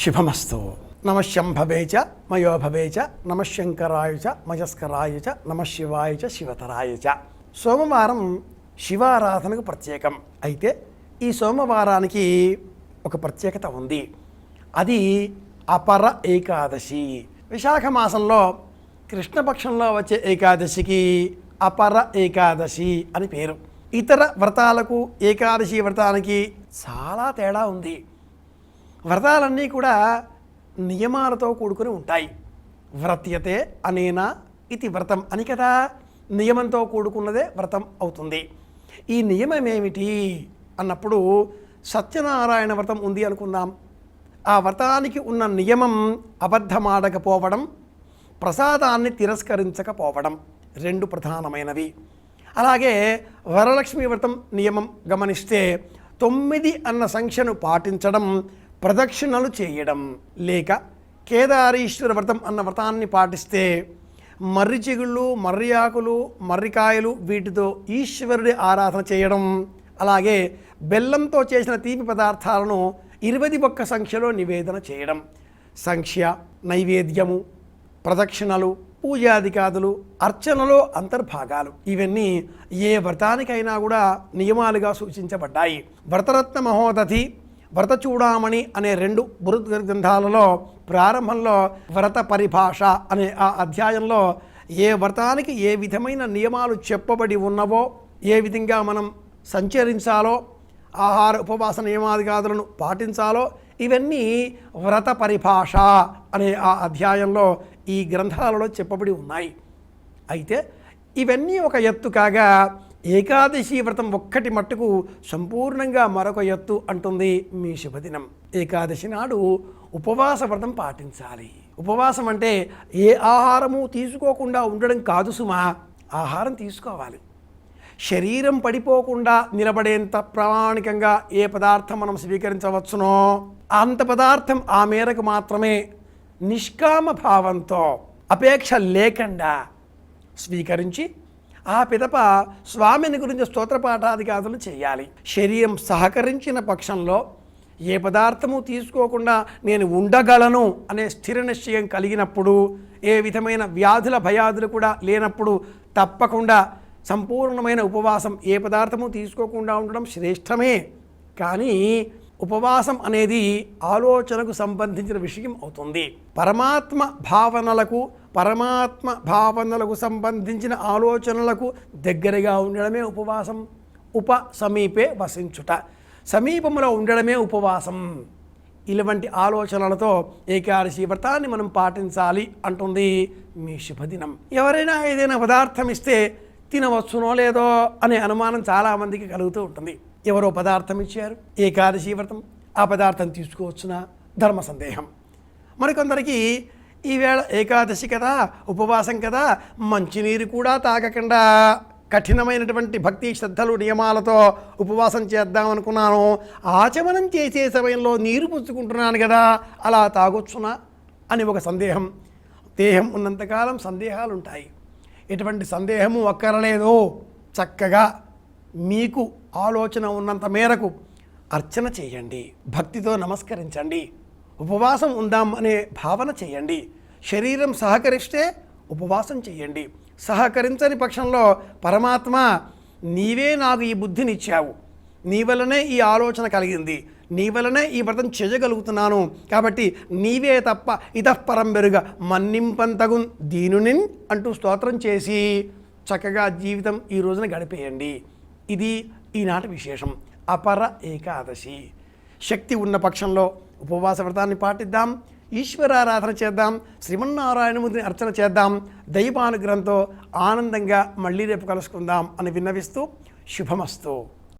శుభమస్తు నమశంభవే చ మయోభవే చ నమశంకరాయ చ మయస్కరాయ చ నమశివాయ చ శివతరాయ చ. సోమవారం శివారాధనకు ప్రత్యేకం. అయితే ఈ సోమవారానికి ఒక ప్రత్యేకత ఉంది. అది అపర ఏకాదశి. విశాఖ మాసంలో కృష్ణపక్షంలో వచ్చే ఏకాదశికి అపర ఏకాదశి అని పేరు. ఇతర వ్రతాలకు ఏకాదశి వ్రతానికి చాలా తేడా ఉంది. వ్రతాలన్నీ కూడా నియమాలతో కూడుకుని ఉంటాయి. వ్రత్యతే అనేనా ఇది వ్రతం అని కదా. నియమంతో కూడుకున్నదే వ్రతం అవుతుంది. ఈ నియమం ఏమిటి అన్నప్పుడు సత్యనారాయణ వ్రతం ఉంది అనుకుందాం. ఆ వ్రతానికి ఉన్న నియమం అబద్ధమాడకపోవడం ప్రసాదాన్ని తిరస్కరించకపోవడం రెండు ప్రధానమైనవి. అలాగే వరలక్ష్మి వ్రతం నియమం గమనిస్తే తొమ్మిది అన్న సంఖ్యను పాటించడం ప్రదక్షిణలు చేయడం లేక కేదారీశ్వర వ్రతం అన్న వ్రతాన్ని పాటిస్తే మర్రి చిగుళ్ళు మర్రి ఆకులు మర్రికాయలు వీటితో ఈశ్వరుడి ఆరాధన చేయడం అలాగే బెల్లంతో చేసిన తీపి పదార్థాలను ఇరవై ఒక్క సంఖ్యలో నివేదన చేయడం. సంఖ్య నైవేద్యము ప్రదక్షిణలు పూజాదికాదులు అర్చనలో అంతర్భాగాలు. ఇవన్నీ ఏ వ్రతానికైనా కూడా నియమాలుగా సూచించబడ్డాయి. వ్రతరత్న మహోదధి వ్రత చూడామణి అనే రెండు బృహత్ గ్రంథాలలో ప్రారంభంలో వ్రత పరిభాష అనే ఆ అధ్యాయంలో ఏ వ్రతానికి ఏ విధమైన నియమాలు చెప్పబడి ఉన్నవో ఏ విధంగా మనం సంచరించాలో ఆహార ఉపవాస నియమాదిగాదులను పాటించాలో ఇవన్నీ వ్రత పరిభాష అనే ఆ అధ్యాయంలో ఈ గ్రంథాలలో చెప్పబడి ఉన్నాయి. అయితే ఇవన్నీ ఒక ఎత్తు కాగా ఏకాదశి వ్రతం ఒక్కటి మట్టుకు సంపూర్ణంగా మరొక ఎత్తు అంటుంది మీ శుభదినం. ఏకాదశి నాడు ఉపవాస వ్రతం పాటించాలి. ఉపవాసం అంటే ఏ ఆహారము తీసుకోకుండా ఉండడం కాదు సుమా ఆహారం తీసుకోవాలి. శరీరం పడిపోకుండా నిలబడేంత ప్రామాణికంగా ఏ పదార్థం మనం స్వీకరించవచ్చునో అంత పదార్థం ఆ మేరకు మాత్రమే నిష్కామ భావంతో అపేక్ష లేకుండా స్వీకరించి ఆ పిదప స్వామిని గురించి స్తోత్రపాఠాదికాదులు చేయాలి. శరీరం సహకరించిన పక్షంలో ఏ పదార్థము తీసుకోకుండా నేను ఉండగలను అనే స్థిర నిశ్చయం కలిగినప్పుడు ఏ విధమైన వ్యాధుల భయాదులు కూడా లేనప్పుడు తప్పకుండా సంపూర్ణమైన ఉపవాసం ఏ పదార్థము తీసుకోకుండా ఉండడం శ్రేష్టమే. కానీ ఉపవాసం అనేది ఆలోచనకు సంబంధించిన విషయం అవుతుంది. పరమాత్మ భావనలకు పరమాత్మ భావనలకు సంబంధించిన ఆలోచనలకు దగ్గరగా ఉండడమే ఉపవాసం. ఉప సమీపే వసించుట. సమీపంలో ఉండడమే ఉపవాసం. ఇలాంటి ఆలోచనలతో ఏకాదశి వ్రతాన్ని మనం పాటించాలి అంటుంది మీ శుభదినం. ఎవరైనా ఏదైనా పదార్థం ఇస్తే తినవచ్చునో లేదో అనే అనుమానం చాలామందికి కలుగుతూ ఉంటుంది. ఎవరో పదార్థం ఇచ్చారు ఏకాదశి వ్రతం ఆ పదార్థం తీసుకోవచ్చునా? ధర్మ సందేహం. మరికొందరికి ఈవేళ ఏకాదశి కదా ఉపవాసం కదా మంచినీరు కూడా తాగకుండా కఠినమైనటువంటి భక్తి శ్రద్ధలు నియమాలతో ఉపవాసం చేద్దాం అనుకున్నాను ఆచమనం చేసే సమయంలో నీరు పుచ్చుకుంటున్నాను కదా అలా తాగొచ్చునా? అని ఒక సందేహం. దేహం ఉన్నంతకాలం సందేహాలు ఉంటాయి ఎటువంటి సందేహము ఒక్కరలేదు. చక్కగా మీకు ఆలోచన ఉన్నంత మేరకు అర్చన చేయండి భక్తితో నమస్కరించండి ఉపవాసం ఉందాం అనే భావన చేయండి శరీరం సహకరిస్తే ఉపవాసం చేయండి సహకరించని పక్షంలో పరమాత్మ నీవే నాకు ఈ బుద్ధినిచ్చావు నీ వలనే ఈ ఆలోచన కలిగింది నీ వలనే ఈ వ్రతం చేయగలుగుతున్నాను కాబట్టి నీవే తప్ప ఇతఃపరం బెరుగ మన్నింపంతగున్ దీనుని అంటూ స్తోత్రం చేసి చక్కగా జీవితం ఈ రోజున గడిపేయండి. ఇది ఈనాటి విశేషం. అపర ఏకాదశి. శక్తి ఉన్న పక్షంలో ఉపవాస వ్రతాన్ని పాటిద్దాం. ఈశ్వరారాధన చేద్దాం. శ్రీమన్నారాయణమూర్తిని అర్చన చేద్దాం. దైవానుగ్రహంతో ఆనందంగా మళ్ళీ రేపు కలుసుకుందాం అని విన్నవిస్తూ శుభమస్తు.